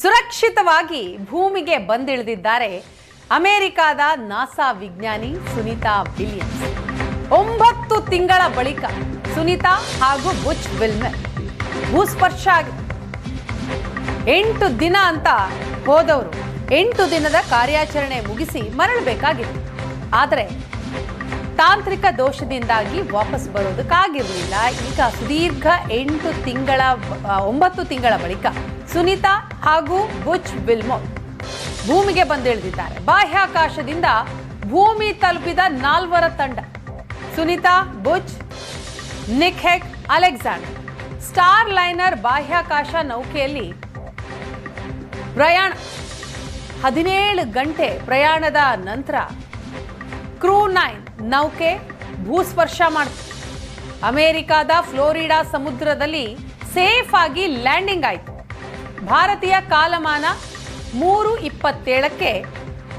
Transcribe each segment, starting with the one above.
ಸುರಕ್ಷಿತವಾಗಿ ಭೂಮಿಗೆ ಬಂದಿಳಿದಿದ್ದಾರೆ ಅಮೆರಿಕಾದ ನಾಸಾ ವಿಜ್ಞಾನಿ ಸುನೀತಾ ವಿಲಿಯಮ್ಸ್. ಒಂಬತ್ತು ತಿಂಗಳ ಬಳಿಕ ಸುನೀತಾ ಹಾಗೂ ಬುಚ್ ವಿಲ್ಮರ್ ಭೂಸ್ಪರ್ಶ ಎಂಟು ದಿನ ಅಂತ ಹೋದವರು. ಎಂಟು ದಿನದ ಕಾರ್ಯಾಚರಣೆ ಮುಗಿಸಿ ಮರಳಬೇಕಾಗಿತ್ತು. ಆದರೆ ತಾಂತ್ರಿಕ ದೋಷದಿಂದಾಗಿ ವಾಪಸ್ ಬರೋದಕ್ಕಾಗಿರಲಿಲ್ಲ. ಈಗ ಸುದೀರ್ಘ ಎಂಟು ತಿಂಗಳ, ಒಂಬತ್ತು ತಿಂಗಳ ಬಳಿಕ ಸುನೀತಾ ಹಾಗೂ ಬುಚ್ ವಿಲ್ಮೋರ್ ಭೂಮಿಗೆ ಬಂದಿಳಿದಿದ್ದಾರೆ. ಬಾಹ್ಯಾಕಾಶದಿಂದ ಭೂಮಿ ತಲುಪಿದ ನಾಲ್ವರ ತಂಡ. Sunita Butch Nick Hague Alexander. Starliner ಬಾಹ್ಯಾಕಾಶ ನೌಕೆಯಲ್ಲಿ ಪ್ರಯಾಣ ಹದಿನೇಳು ಗಂಟೆ ಪ್ರಯಾಣದ ನಂತರ ಕ್ರೂ ನೈನ್ ನೌಕೆ ಭೂಸ್ಪರ್ಶ ಮಾಡಿತು, ಅಮೆರಿಕಾದ ಫ್ಲೋರಿಡಾ ಸಮುದ್ರದಲ್ಲಿ ಸೇಫ್ ಆಗಿ ಲ್ಯಾಂಡಿಂಗ್ ಆಯಿತು. ಭಾರತೀಯ ಕಾಲಮಾನ ಮೂರು ಇಪ್ಪತ್ತೇಳಕ್ಕೆ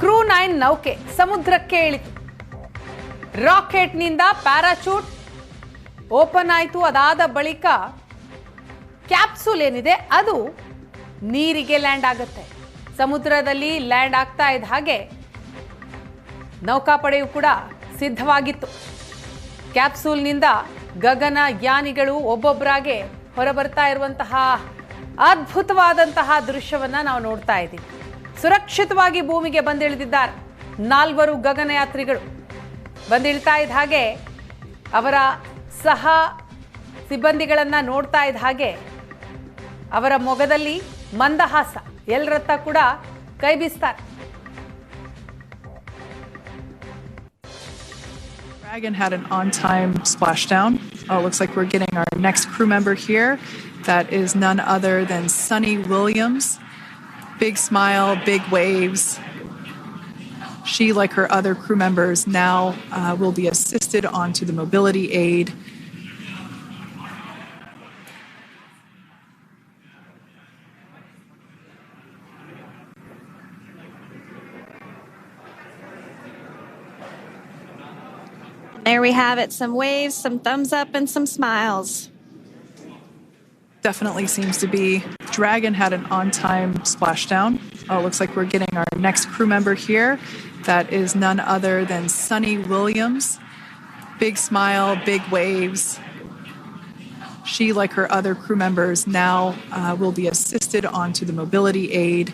ಕ್ರೂ ನೈನ್ ನೌಕೆ ಸಮುದ್ರಕ್ಕೆ ಇಳಿತು. ರಾಕೆಟ್ನಿಂದ ಪ್ಯಾರಾಚೂಟ್ ಓಪನ್ ಆಯಿತು. ಅದಾದ ಬಳಿಕ ಕ್ಯಾಪ್ಸೂಲ್ ಏನಿದೆ, ಅದು ನೀರಿಗೆ ಲ್ಯಾಂಡ್ ಆಗುತ್ತೆ. ಸಮುದ್ರದಲ್ಲಿ ಲ್ಯಾಂಡ್ ಆಗ್ತಾ ಇದ್ದ ಹಾಗೆ ನೌಕಾಪಡೆಯು ಕೂಡ ಸಿದ್ಧವಾಗಿತ್ತು. ಕ್ಯಾಪ್ಸೂಲ್ನಿಂದ ಗಗನ ಯಾನಿಗಳು ಒಬ್ಬೊಬ್ಬರಾಗೆ ಹೊರಬರ್ತಾ ಇರುವಂತಹ ಅದ್ಭುತವಾದಂತಹ ದೃಶ್ಯವನ್ನ ನಾವು ನೋಡ್ತಾ ಇದ್ದೀವಿ ಸುರಕ್ಷಿತವಾಗಿ ಭೂಮಿಗೆ ಬಂದಿಳಿದಿದ್ದಾರೆ ನಾಲ್ವರು ಗಗನಯಾತ್ರಿಗಳು ಬಂದಿಳ್ತಾ ಇದ್ದ ಹಾಗೆ ಅವರ ಸಹ ಸಿಬ್ಬಂದಿಗಳನ್ನ ನೋಡ್ತಾ ಇದ್ದ ಹಾಗೆ ಅವರ ಮೊಗದಲ್ಲಿ ಮಂದಹಾಸ ಎಲ್ಲರತ್ತ ಕೂಡ ಕೈ ಬೀಸ್ತಾರೆ Dragon had an on time splashdown. Oh, looks like we're getting our next crew member here. That is none other than Sunny Williams. Big smile, big waves. She, like her other crew members, now uh, will be assisted onto the mobility aid. There we have it some waves, some thumbs up, and some smiles. Definitely seems to be. Dragon had an on time splashdown. Oh, looks like we're getting our next crew member here. That is none other than Sunny Williams. Big smile, big waves. She, like her other crew members, now uh, will be assisted onto the mobility aid.